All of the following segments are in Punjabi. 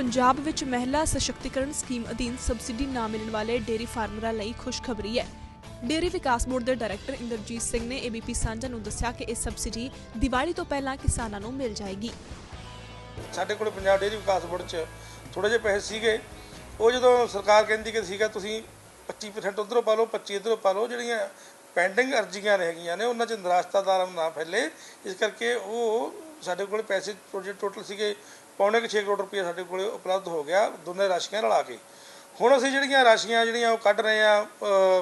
ਪੰਜਾਬ ਵਿੱਚ ਮਹਿਲਾ ਸਸ਼ਕਤੀਕਰਨ ਸਕੀਮ ਅਧੀਨ ਸਬਸਿਡੀ ਨਾ ਮਿਲਣ ਵਾਲੇ ਡੇਅਰੀ ਫਾਰਮਰਾਂ ਲਈ ਖੁਸ਼ਖਬਰੀ ਹੈ। ਡੇਅਰੀ ਵਿਕਾਸ ਬੋਰਡ ਦੇ ਡਾਇਰੈਕਟਰ ਇੰਦਰਜੀਤ ਸਿੰਘ ਨੇ ਏਬੀਪੀ ਸਾਂਝਾ ਨੂੰ ਦੱਸਿਆ ਕਿ ਇਹ ਸਬਸਿਡੀ ਦੀਵਾਲੀ ਤੋਂ ਪਹਿਲਾਂ ਕਿਸਾਨਾਂ ਨੂੰ ਮਿਲ ਜਾਏਗੀ। ਸਾਡੇ ਕੋਲ ਪੰਜਾਬ ਡੇਅਰੀ ਵਿਕਾਸ ਬੋਰਡ 'ਚ ਥੋੜੇ ਜਿਹੇ ਪੈਸੇ ਸੀਗੇ। ਉਹ ਜਦੋਂ ਸਰਕਾਰ ਕਹਿੰਦੀ ਕਿ ਸੀਗਾ ਤੁਸੀਂ 25% ਉਧਰੋਂ ਪਾ ਲਓ 25 ਇਧਰੋਂ ਪਾ ਲਓ, ਜਿਹੜੀਆਂ ਪੈਂਡਿੰਗ ਅਰਜ਼ੀਆਂ ਰਹਿ ਨੇ, ਉਹਨਾਂ 'ਚ ਨਿਰਾਸ਼ਤਾਦਾਰ ਨਾ ਫੈਲੇ। ਇਸ ਕਰਕੇ ਉਹ ਸਾਡੇ ਕੋਲ ਪੈਸੇ ਟੋਟਲ ਸੀਗੇ। ਪੌਣੇ ਕੁ 6 ਕਰੋੜ ਰੁਪਏ ਸਾਡੇ ਕੋਲ ਉਪਲਬਧ ਹੋ ਗਿਆ ਦੋਨੇ ਰਾਸ਼ੀਆਂ ਰਲਾ ਕੇ। ਹੁਣ ਅਸੀਂ ਜਿਹੜੀਆਂ ਰਾਸ਼ੀਆਂ ਜਿਹੜੀਆਂ ਉਹ ਕੱਢ ਰਹੇ ਆ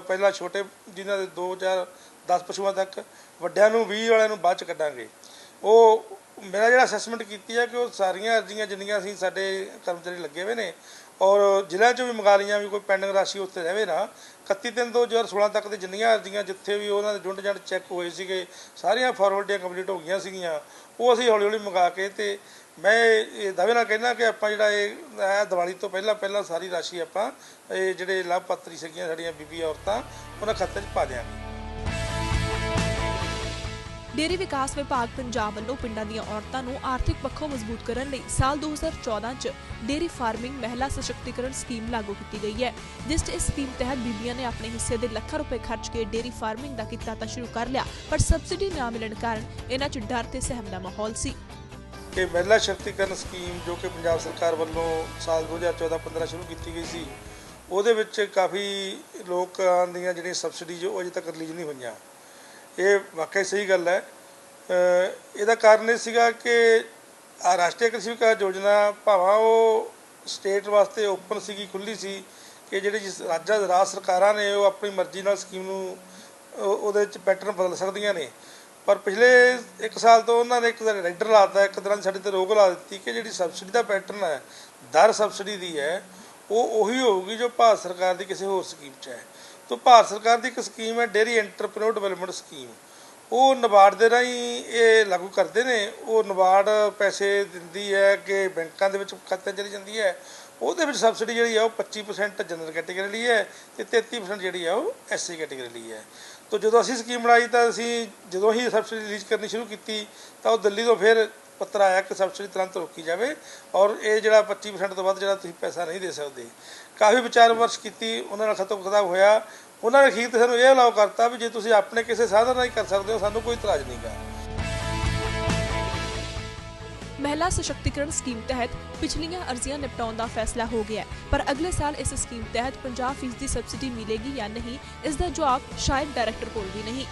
ਪਹਿਲਾਂ ਛੋਟੇ ਜਿਨ੍ਹਾਂ ਦੇ 2 4 10 ਪਸ਼ੂਆਂ ਤੱਕ, ਵੱਡਿਆਂ ਨੂੰ 20 ਵਾਲਿਆਂ ਨੂੰ ਬਾਅਦ ਚ ਕੱਢਾਂਗੇ। ਉਹ ਮੇਰਾ ਜਿਹੜਾ ਅਸੈਸਮੈਂਟ ਕੀਤੀ ਹੈ ਕਿ ਉਹ ਸਾਰੀਆਂ ਅਰਜ਼ੀਆਂ ਜਿੰਨੀਆਂ ਅਸੀਂ ਸਾਡੇ ਕਰਮਚਾਰੀ ਲੱਗੇ ਹੋਏ ਨੇ ਔਰ ਜ਼ਿਲ੍ਹਿਆਂ ਚੋਂ ਵੀ ਮੰਗਾ ਲਈਆਂ ਵੀ ਕੋਈ ਪੈਂਡਿੰਗ ਰਾਸ਼ੀ ਉੱਥੇ ਰਹੇ ਨਾ। 31 ਦਿਨ ਤੋਂ 2016 ਤੱਕ ਦੇ ਜਿੰਨੀਆਂ ਅਰਜ਼ੀਆਂ ਜਿੱਥੇ ਵੀ ਉਹਨਾਂ ਦੇ ਜੁੰਡ ਜੰਡ ਚੈੱਕ ਹੋਏ ਸੀਗੇ, ਸਾਰੀਆਂ ਫਾਰਮੈਲਿਟੀਆਂ ਕੰਪਲੀਟ ਹੋ ਗਈਆਂ ਸੀਗੀਆਂ। ਉਹ ਅਸੀਂ ਹੌਲੀ ਹੌਲੀ ਮੰਗਾ ਕੇ ਤੇ ਮੈਂ ਇਹ ਦਾਅਵੇ ਨਾਲ ਕਹਿੰਦਾ ਕਿ ਆਪਾਂ ਜਿਹੜਾ ਇਹ ਇਹ ਦੀਵਾਲੀ ਤੋਂ ਪਹਿਲਾਂ ਪਹਿਲਾਂ ਸਾਰੀ ਰਾਸ਼ੀ ਆਪਾਂ ਇਹ ਜਿਹੜੇ ਲਾਭਪਾਤਰੀ ਸੀਗੀਆਂ ਸਾਡੀਆਂ ਬੀਬੀ ਔਰਤਾਂ, ਉਹਨਾਂ ਖਾਤੇ 'ਚ ਪਾ ਦਿਆਂਗੇ। ਡੇਅਰੀ ਵਿਕਾਸ ਵਿਭਾਗ ਪੰਜਾਬ ਵੱਲੋਂ ਪਿੰਡਾਂ ਦੀਆਂ ਔਰਤਾਂ ਨੂੰ ਆਰਥਿਕ ਪੱਖੋਂ ਮਜ਼ਬੂਤ ਕਰਨ ਲਈ ਸਾਲ 2014 'ਚ ਡੇਅਰੀ ਫਾਰਮਿੰਗ ਮਹਿਲਾ ਸਸ਼ਕਤੀਕਰਨ ਸਕੀਮ ਲਾਗੂ ਕੀਤੀ ਗਈ ਹੈ, ਜਿਸ 'ਚ ਇਸ ਸਕੀਮ ਤਹਿਤ ਬੀਬੀਆਂ ਨੇ ਆਪਣੇ ਹਿੱਸੇ ਦੇ ਲੱਖਾਂ ਰੁਪਏ ਖਰਚ ਕੇ ਡੇਅਰੀ ਫਾਰਮਿੰਗ ਦਾ ਕਿੱਤਾ ਤਾਂ ਸ਼ੁਰੂ ਕਰ ਲਿਆ, ਪਰ ਸਬਸਿਡੀ ਨਾ ਮਿਲਣ ਕਾਰਨ ਇਹਨਾਂ 'ਚ ਡਰ ਤੇ ਸਹਿਮ ਦਾ ਮਾਹੌਲ ਸੀ। ਕਿ ਮਹਿਲਾ ਸ਼ਕਤੀਕਰਨ ਸਕੀਮ ਜੋ ਕਿ ਪੰਜਾਬ ਸਰਕਾਰ ਵੱਲੋਂ ਸਾਲ 2014-15 ਸ਼ੁਰੂ ਕੀਤੀ ਗਈ ਸੀ, ਉਹਦੇ ਵਿੱਚ ਕਾਫੀ ਲੋਕਾਂ ਦੀਆਂ ਜਿਹੜੀਆਂ ਸਬਸਿਡੀ ਜੋ ਅਜੇ ਤੱਕ ਰਿਲੀਜ਼ ਨਹੀਂ ਹੋਈਆਂ। ਇਹ ਵਾਕਈ ਸਹੀ ਗੱਲ ਹੈ। ਇਹਦਾ ਕਾਰਨ ਇਹ ਸੀਗਾ ਕਿ ਆ ਰਾਸ਼ਟਰੀ ਕ੍ਰਿਸ਼ੀ ਵਿਕਾਸ ਯੋਜਨਾ ਭਾਵਾਂ ਉਹ ਸਟੇਟ ਵਾਸਤੇ ਓਪਨ ਸੀਗੀ ਖੁੱਲੀ ਸੀ ਕਿ ਜਿਹੜੇ ਜਿਸ ਰਾਜਾਂ ਰਾਜ ਸਰਕਾਰਾਂ ਨੇ ਉਹ ਆਪਣੀ ਮਰਜ਼ੀ ਨਾਲ ਸਕੀਮ ਨੂੰ ਉਹਦੇ ਵਿੱਚ ਪੈਟਰਨ ਬਦਲ ਸਕਦੀਆਂ ਨੇ। ਪਰ ਪਿਛਲੇ 1 ਸਾਲ ਤੋਂ ਉਹਨਾਂ ਨੇ ਇੱਕ ਰੈਡਰ ਲਾਤਾ ਇੱਕ ਤਰ੍ਹਾਂ ਦੀ ਸਾਡੇ ਤੇ ਰੋਕ ਲਾ ਦਿੱਤੀ ਕਿ ਜਿਹੜੀ ਸਬਸਿਡੀ ਦਾ ਪੈਟਰਨ ਹੈ, ਦਰ ਸਬਸਿਡੀ ਦੀ ਹੈ, ਉਹ ਉਹੀ ਹੋਊਗੀ ਜੋ ਭਾਰਤ ਸਰਕਾਰ ਦੀ ਕਿਸੇ ਹੋਰ ਸਕੀਮ 'ਚ ਹੈ। ਤੋਂ ਭਾਰਤ ਸਰਕਾਰ ਦੀ ਇੱਕ ਸਕੀਮ ਹੈ ਡੇਰੀ ਐਂਟਰਪ੍ਰੈਨਿਓਰ ਡਿਵੈਲਪਮੈਂਟ ਸਕੀਮ। ਉਹ ਨਬਾਰਡ ਦੇ ਰਾਹੀਂ ਇਹ ਲਾਗੂ ਕਰਦੇ ਨੇ, ਉਹ ਨਬਾਰਡ ਪੈਸੇ ਦਿੰਦੀ ਹੈ ਕਿ ਬੈਂਕਾਂ ਦੇ ਵਿੱਚ ਖਾਤੇ ਚਲੀ ਜਾਂਦੀ ਹੈ। ਉਹਦੇ ਵਿੱਚ ਸਬਸਿਡੀ ਜਿਹੜੀ ਆ, ਉਹ 25% ਜਨਰਲ ਕੈਟੇਗਰੀ ਲਈ ਹੈ ਤੇ 33% ਜਿਹੜੀ ਆ, ਉਹ ਐਸਸੀ ਕੈਟੇਗਰੀ ਲਈ ਹੈ। ਤੋਂ ਜਦੋਂ ਅਸੀਂ ਸਕੀਮ ਬਣਾਈ ਤਾਂ ਅਸੀਂ, ਜਦੋਂ ਹੀ ਸਬਸਿਡੀ ਰਿਲੀਜ਼ ਕਰਨੀ ਸ਼ੁਰੂ ਕੀਤੀ, ਤਾਂ ਉਹ ਦਿੱਲੀ ਤੋਂ ਫਿਰ ਪੱਤਰ ਆਇਆ ਕਿ ਸਬਸਿਡੀ ਤੁਰੰਤ ਰੋਕੀ ਜਾਵੇ ਔਰ ਇਹ ਜਿਹੜਾ 25% ਤੋਂ ਵੱਧ ਜਿਹੜਾ ਤੁਸੀਂ ਪੈਸਾ ਨਹੀਂ ਦੇ ਸਕਦੇ। ਕਾਫੀ ਵਿਚਾਰ ਵਿਮਰਸ਼ ਕੀਤੀ, ਉਹਨਾਂ ਨਾਲ ਖਤਮ ਖਤਾਬ ਹੋਇਆ। ਉਹਨਾਂ ਨੇ ਅਖੀਰ ਤੇ ਸਾਨੂੰ ਇਹ ਅਲਾਉ ਕਰਤਾ ਵੀ ਜੇ ਤੁਸੀਂ ਆਪਣੇ ਕਿਸੇ ਸਾਧਨ ਨਾਲ ਹੀ ਕਰ ਸਕਦੇ ਹੋ, ਸਾਨੂੰ ਕੋਈ ਇਤਰਾਜ਼ ਨਹੀਂਗਾ ਮਹਿਲਾ ਸਸ਼ਕਤੀਕਰਨ ਸਕੀਮ ਤਹਿਤ ਪਿਛਲੀਆਂ ਅਰਜ਼ੀਆਂ ਨਿਪਟਾਉਣ ਦਾ ਫੈਸਲਾ ਹੋ ਗਿਆ ਪਰ ਅਗਲੇ ਸਾਲ ਇਸ ਸਕੀਮ ਤਹਿਤ 50% ਦੀ ਸਬਸਿਡੀ ਮਿਲੇਗੀ ਜਾਂ ਨਹੀਂ, ਇਸ ਦਾ ਜਵਾਬ ਸ਼ਾਇਦ ਡਾਇਰੈਕਟਰ ਕੋਲ ਵੀ ਨਹੀਂ।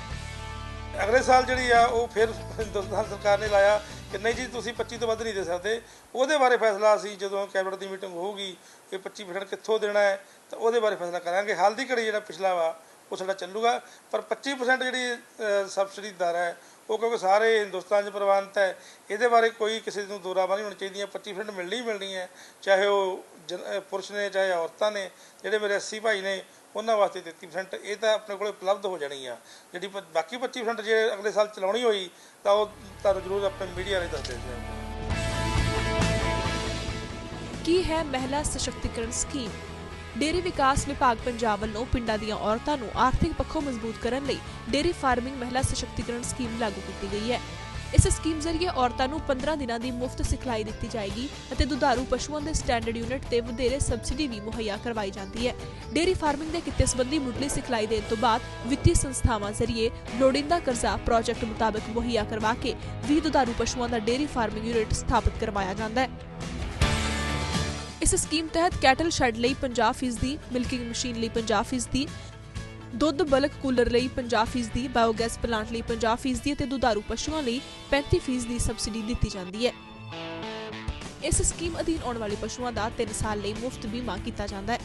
ਅਗਲੇ ਸਾਲ ਜਿਹੜੀ ਆ, ਉਹ ਫਿਰ ਹਿੰਦੁਸਤਾਨ ਸਰਕਾਰ ਨੇ ਲਾਇਆ ਕਿ ਨਹੀਂ ਜੀ, ਤੁਸੀਂ 25 ਤੋਂ ਵੱਧ ਨਹੀਂ ਦੇ ਸਕਦੇ। ਉਹਦੇ ਬਾਰੇ ਫੈਸਲਾ ਅਸੀਂ ਜਦੋਂ ਕੈਬਨਿਟ ਦੀ ਮੀਟਿੰਗ ਹੋਊਗੀ ਕਿ 25% ਕਿੱਥੋਂ ਦੇਣਾ ਹੈ, ਤਾਂ ਉਹਦੇ ਬਾਰੇ ਫੈਸਲਾ ਕਰਾਂਗੇ। ਹਾਲ ਦੀ ਘੜੀ ਜਿਹੜਾ ਪਿਛਲਾ ਵਾ, ਉਹ ਸਾਡਾ ਚੱਲੂਗਾ। ਪਰ 25% ਜਿਹੜੀ ਸਬਸਿਡੀ ਦਰ ਹੈ, ਉਹ ਕਿਉਂਕਿ ਸਾਰੇ ਹਿੰਦੁਸਤਾਨ 'ਚ ਪ੍ਰਵਾਨਿਤ ਹੈ, ਇਹਦੇ ਬਾਰੇ ਕੋਈ ਕਿਸੇ ਨੂੰ ਦੋਰਾਵਾ ਨਹੀਂ ਹੋਣੀ ਚਾਹੀਦੀਆਂ। 25% ਮਿਲਣੀ ਮਿਲਣੀ ਹੈ, ਚਾਹੇ ਉਹ ਜਨ- ਪੁਰਸ਼ ਨੇ, ਚਾਹੇ ਔਰਤਾਂ ਨੇ, ਜਿਹੜੇ ਮੇਰੇ 80 ਭਾਈ ਨੇ ਉਹਨਾਂ ਵਾਸਤੇ 33% ਇਹ ਤਾਂ ਆਪਣੇ ਕੋਲੇ ਉਪਲਬਧ ਹੋ ਜਾਣੀ ਆ। ਜਿਹੜੀ ਪ- ਬਾਕੀ 25% ਜੇ ਅਗਲੇ ਸਾਲ ਚਲਾਉਣੀ ਹੋਈ, ਤਾਂ ਉਹ ਤੁਹਾਨੂੰ ਜ਼ਰੂਰ ਆਪਣੇ ਮੀਡੀਆ ਰਾਹੀਂ ਦੱਸ ਦਿਓ ਕੀ ਹੈ ਮਹਿਲਾ ਸਸ਼ਕਤੀਕਰਨ ਸਕੀਮ? ਡੇਅਰੀ ਵਿਕਾਸ ਵਿਭਾਗ ਪੰਜਾਬ ਵੱਲੋਂ ਪਿੰਡਾਂ ਦੀਆਂ ਔਰਤਾਂ ਨੂੰ ਆਰਥਿਕ ਪੱਖੋਂ ਮਜ਼ਬੂਤ ਕਰਨ ਲਈ ਡੇਅਰੀ ਫਾਰਮਿੰਗ ਮਹਿਲਾ ਸਸ਼ਕਤੀਕਰਨ ਸਕੀਮ ਲਾਗੂ ਕੀਤੀ ਗਈ ਹੈ। ਇਸ ਸਕੀਮ ਜ਼ਰੀਏ ਔਰਤਾਂ ਨੂੰ 15 ਦਿਨਾਂ ਦੀ ਮੁਫਤ ਸਿਖਲਾਈ ਦਿੱਤੀ ਜਾਏਗੀ ਅਤੇ ਦੁਧਾਰੂ ਪਸ਼ੂਆਂ ਦੇ ਸਟੈਂਡਰਡ ਯੂਨਿਟ ਤੇ ਵਧੇਰੇ ਸਬਸਿਡੀ ਵੀ ਮੁਹੱਈਆ ਕਰਵਾਈ ਜਾਂਦੀ ਹੈ। ਡੇਅਰੀ ਫਾਰਮਿੰਗ ਦੇ ਕਿੱਤੇ ਸੰਬੰਧੀ ਮੁੱਢਲੀ ਸਿਖਲਾਈ ਦੇਣ ਤੋਂ ਬਾਅਦ ਵਿੱਤੀ ਸੰਸਥਾਵਾਂ ਜ਼ਰੀਏ ਲੋੜੀਂਦਾ ਕਰਜ਼ਾ ਪ੍ਰੋਜੈਕਟ ਮੁਤਾਬਕ ਮੁਹੱਈਆ ਕਰਵਾ ਕੇ 20 ਦੁਧਾਰੂ ਪਸ਼ੂਆਂ ਦਾ ਡੇਰੀ ਫਾਰਮਿੰਗ ਯੂਨਿਟ ਸਥਾਪਿਤ ਕਰਵਾਇਆ ਜਾਂਦਾ ਹੈ। ਇਸ ਸਕੀਮ ਤਹਿਤ ਕੈਟਲ ਸ਼ੈੱਡ ਲਈ 50% ਮਿਲਕਿੰਗ ਮਸ਼ੀਨ ਲਈ 50% ਦੁੱਧ ਬਲਕ ਕੂਲਰ ਲਈ 50% ਦੀ ਬਾਇਓਗੈਸ ਪਲਾਂਟ ਲਈ 50% ਦੀ ਅਤੇ ਦੁਧਾਰੂ ਪਸ਼ੂਆਂ ਲਈ 35% ਦੀ ਸਬਸਿਡੀ ਦਿੱਤੀ ਜਾਂਦੀ ਹੈ। ਇਸ ਸਕੀਮ ਅਧੀਨ ਆਉਣ ਵਾਲੇ ਪਸ਼ੂਆਂ ਦਾ 3 ਸਾਲ ਲਈ ਮੁਫਤ ਬੀਮਾ ਕੀਤਾ ਜਾਂਦਾ ਹੈ।